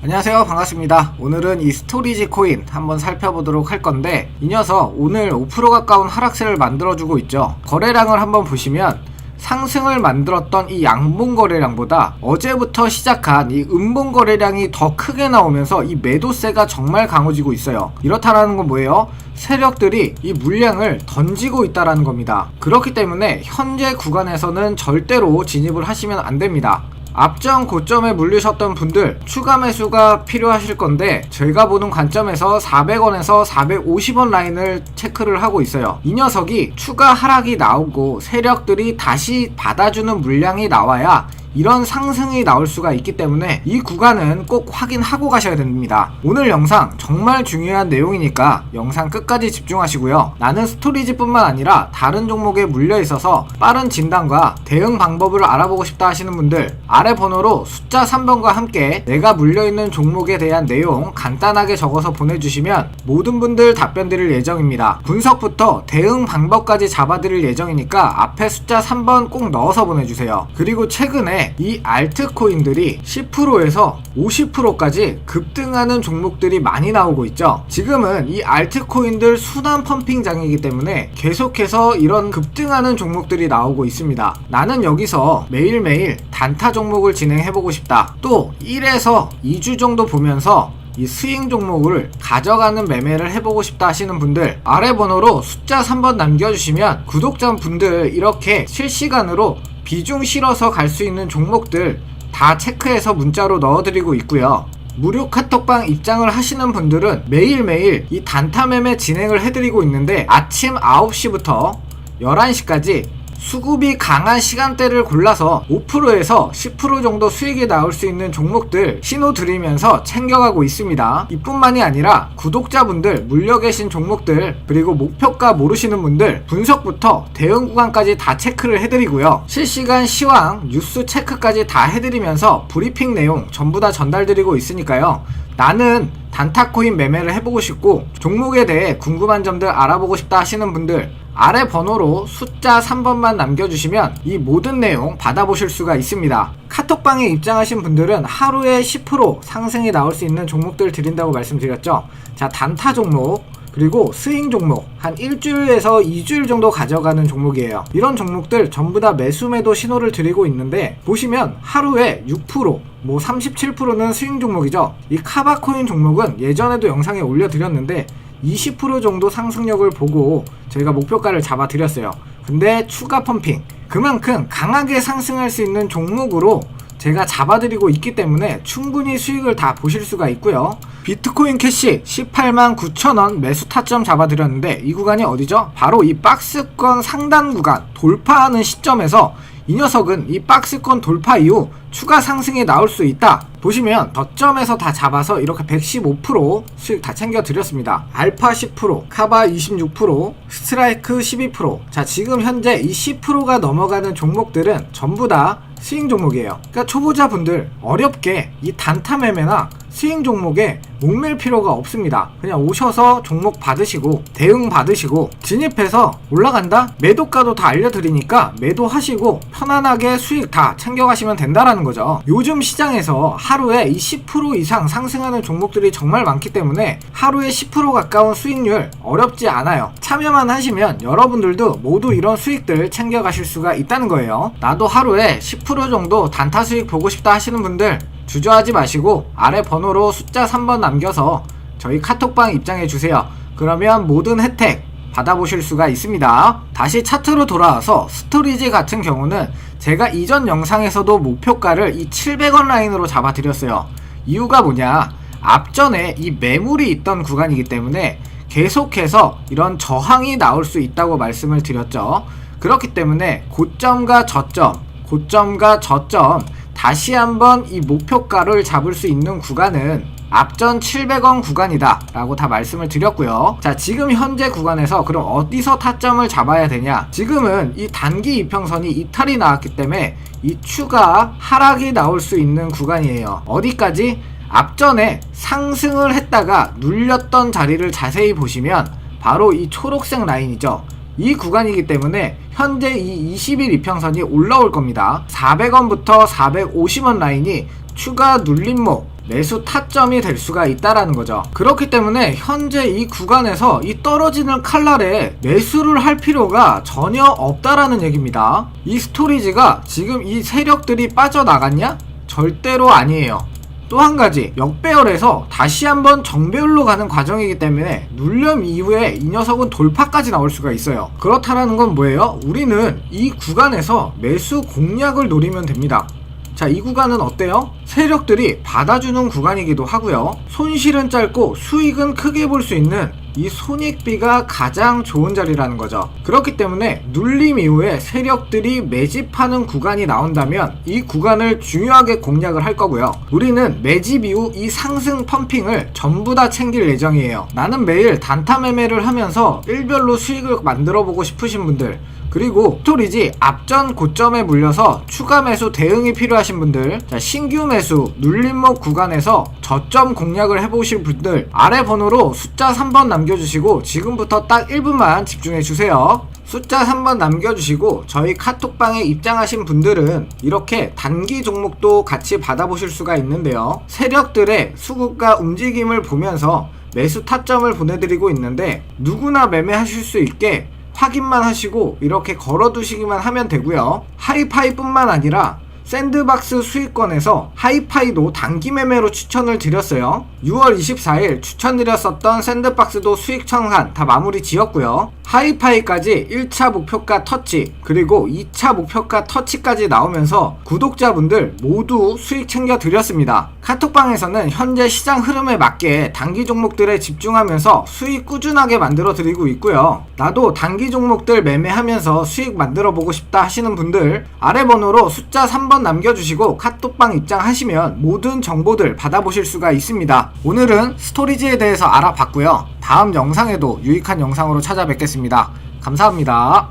안녕하세요. 반갑습니다. 오늘은 이 스토리지 코인 한번 살펴보도록 할 건데 이 녀석 오늘 5% 가까운 하락세를 만들어주고 있죠. 거래량을 한번 보시면 상승을 만들었던 이 양봉 거래량보다 어제부터 시작한 이 음봉 거래량이 더 크게 나오면서 이 매도세가 정말 강해지고 있어요. 이렇다라는 건 뭐예요? 세력들이 이 물량을 던지고 있다라는 겁니다. 그렇기 때문에 현재 구간에서는 절대로 진입을 하시면 안 됩니다 앞전 고점에 물리셨던 분들 추가 매수가 필요하실 건데 제가 보는 관점에서 400원에서 450원 라인을 체크를 하고 있어요. 이 녀석이 추가 하락이 나오고 세력들이 다시 받아주는 물량이 나와야 이런 상승이 나올 수가 있기 때문에 이 구간은 꼭 확인하고 가셔야 됩니다. 오늘 영상 정말 중요한 내용이니까 영상 끝까지 집중하시고요. 나는 스토리지뿐만 아니라 다른 종목에 물려 있어서 빠른 진단과 대응 방법을 알아보고 싶다 하시는 분들 아래 번호로 숫자 3번과 함께 내가 물려 있는 종목에 대한 내용 간단하게 적어서 보내주시면 모든 분들 답변 드릴 예정입니다. 분석부터 대응 방법까지 잡아드릴 예정이니까 앞에 숫자 3번 꼭 넣어서 보내주세요. 그리고 최근에 이 알트코인들이 10%에서 50%까지 급등하는 종목들이 많이 나오고 있죠. 지금은 이 알트코인들 순환 펌핑장이기 때문에 계속해서 이런 급등하는 종목들이 나오고 있습니다. 나는 여기서 매일매일 단타 종목을 진행해보고 싶다. 또 1에서 2주 정도 보면서 이 스윙 종목을 가져가는 매매를 해보고 싶다 하시는 분들 아래 번호로 숫자 3번 남겨주시면 구독자 분들 이렇게 실시간으로 비중 실어서 갈 수 있는 종목들 다 체크해서 문자로 넣어드리고 있고요. 무료 카톡방 입장을 하시는 분들은 매일매일 이 단타 매매 진행을 해드리고 있는데 아침 9시부터 11시까지 수급이 강한 시간대를 골라서 5%에서 10% 정도 수익이 나올 수 있는 종목들 신호 드리면서 챙겨가고 있습니다. 이뿐만이 아니라 구독자분들 물려 계신 종목들 그리고 목표가 모르시는 분들 분석부터 대응 구간까지 다 체크를 해드리고요. 실시간 시황 뉴스 체크까지 다 해드리면서 브리핑 내용 전부 다 전달드리고 있으니까요. 나는 단타코인 매매를 해보고 싶고 종목에 대해 궁금한 점들 알아보고 싶다 하시는 분들 아래 번호로 숫자 3번만 남겨주시면 이 모든 내용 받아보실 수가 있습니다. 카톡방에 입장하신 분들은 하루에 10% 상승이 나올 수 있는 종목들 드린다고 말씀드렸죠. 자, 단타 종목, 그리고 스윙 종목 한 일주일에서 2주일 정도 가져가는 종목이에요. 이런 종목들 전부 다 매수 매도 신호를 드리고 있는데 보시면 하루에 6%, 뭐 37%는 스윙 종목이죠. 이 카바코인 종목은 예전에도 영상에 올려드렸는데 20% 정도 상승력을 보고 저희가 목표가를 잡아 드렸어요. 근데 추가 펌핑 그만큼 강하게 상승할 수 있는 종목으로 제가 잡아드리고 있기 때문에 충분히 수익을 다 보실 수가 있고요. 비트코인 캐시 18만 9천원 매수 타점 잡아드렸는데 이 구간이 어디죠? 바로 이 박스권 상단 구간 돌파하는 시점에서 이 녀석은 이 박스권 돌파 이후 추가 상승이 나올 수 있다. 보시면 덧점에서 다 잡아서 이렇게 115% 수익 다 챙겨 드렸습니다. 알파 10%, 카바 26%, 스트라이크 12%. 자, 지금 현재 이 10%가 넘어가는 종목들은 전부 다 스윙 종목이에요. 그러니까 초보자분들 어렵게 이 단타 매매나 스윙 종목에 목맬 필요가 없습니다. 그냥 오셔서 종목 받으시고 대응 받으시고 진입해서 올라간다? 매도가도 다 알려드리니까 매도하시고 편안하게 수익 다 챙겨가시면 된다라는 거죠. 요즘 시장에서 하루에 이10% 이상 상승하는 종목들이 정말 많기 때문에 하루에 10% 가까운 수익률 어렵지 않아요. 참여만 하시면 여러분들도 모두 이런 수익들 챙겨가실 수가 있다는 거예요. 나도 하루에 10% 정도 단타 수익 보고 싶다 하시는 분들 주저하지 마시고 아래 번호로 숫자 3번 남겨서 저희 카톡방 입장해 주세요. 그러면 모든 혜택 받아보실 수가 있습니다. 다시 차트로 돌아와서 스토리지 같은 경우는 제가 이전 영상에서도 목표가를 이 700원 라인으로 잡아드렸어요. 이유가 뭐냐? 앞전에 이 매물이 있던 구간이기 때문에 계속해서 이런 저항이 나올 수 있다고 말씀을 드렸죠. 그렇기 때문에 고점과 저점, 고점과 저점 다시 한번 이 목표가를 잡을 수 있는 구간은 앞전 700원 구간이다 라고 다 말씀을 드렸고요. 자 지금 현재 구간에서 그럼 어디서 타점을 잡아야 되냐? 지금은 이 단기 이평선이 이탈이 나왔기 때문에 이 추가 하락이 나올 수 있는 구간이에요. 어디까지? 앞전에 상승을 했다가 눌렸던 자리를 자세히 보시면 바로 이 초록색 라인이죠 이 구간이기 때문에 현재 이 20일 이평선이 올라올 겁니다. 400원부터 450원 라인이 추가 눌림목 매수 타점이 될 수가 있다라는 거죠. 그렇기 때문에 현재 이 구간에서 이 떨어지는 칼날에 매수를 할 필요가 전혀 없다라는 얘기입니다. 이 스토리지가 지금 이 세력들이 빠져나갔냐? 절대로 아니에요. 또 한 가지 역배열에서 다시 한번 정배열로 가는 과정이기 때문에 눌렴 이후에 이 녀석은 돌파까지 나올 수가 있어요 그렇다라는 건 뭐예요? 우리는 이 구간에서 매수 공략을 노리면 됩니다 자, 이 구간은 어때요? 세력들이 받아주는 구간이기도 하고요. 손실은 짧고 수익은 크게 볼 수 있는 이 손익비가 가장 좋은 자리라는 거죠. 그렇기 때문에 눌림 이후에 세력들이 매집하는 구간이 나온다면 이 구간을 중요하게 공략을 할 거고요. 우리는 매집 이후 이 상승 펌핑을 전부 다 챙길 예정이에요. 나는 매일 단타 매매를 하면서 일별로 수익을 만들어 보고 싶으신 분들 그리고 스토리지 앞전 고점에 물려서 추가 매수 대응이 필요하신 분들 자, 신규 매수 눌림목 구간에서 저점 공략을 해보실 분들 아래 번호로 숫자 3번 남겨 주시고 지금부터 딱 1분만 집중해 주세요 숫자 3번 남겨주시고 저희 카톡방에 입장하신 분들은 이렇게 단기 종목도 같이 받아보실 수가 있는데요 세력들의 수급과 움직임을 보면서 매수 타점을 보내드리고 있는데 누구나 매매하실 수 있게 확인만 하시고 이렇게 걸어두시기만 하면 되고요. 하이파이뿐만 아니라 샌드박스 수익권에서 하이파이도 단기 매매로 추천을 드렸어요. 6월 24일 추천드렸었던 샌드박스도 수익 청산 다 마무리 지었고요. 하이파이까지 1차 목표가 터치 그리고 2차 목표가 터치까지 나오면서 구독자분들 모두 수익 챙겨 드렸습니다. 카톡방에서는 현재 시장 흐름에 맞게 단기 종목들에 집중하면서 수익 꾸준하게 만들어 드리고 있고요. 나도 단기 종목들 매매하면서 수익 만들어 보고 싶다 하시는 분들 아래 번호로 숫자 3번 남겨주시고 카톡방 입장하시면 모든 정보들 받아보실 수가 있습니다. 오늘은 스토리지에 대해서 알아봤고요. 다음 영상에도 유익한 영상으로 찾아뵙겠습니다. 감사합니다.